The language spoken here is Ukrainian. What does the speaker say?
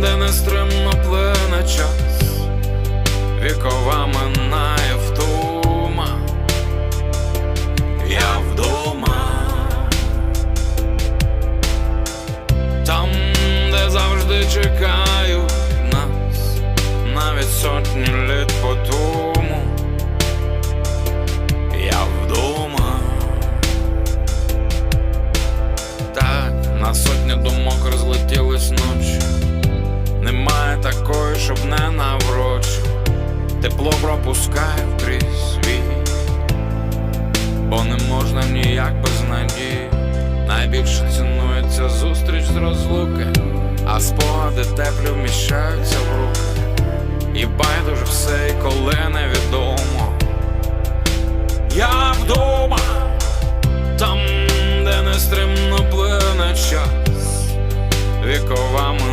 де нестримно плине час, вікова минає втума, я вдома, там, де завжди чекають нас, навіть сотні літ по тому, я вдома. Так, на сотні думок розлетілись щоб не наврочу. Тепло пропускає крізь світ, бо не можна ніяк без надії. Найбільше цінується зустріч з розлуки, а спогади теплі вміщаються в руки. І байдуже все, і коли невідомо. Я вдома там, де нестримно плине час, вікова минає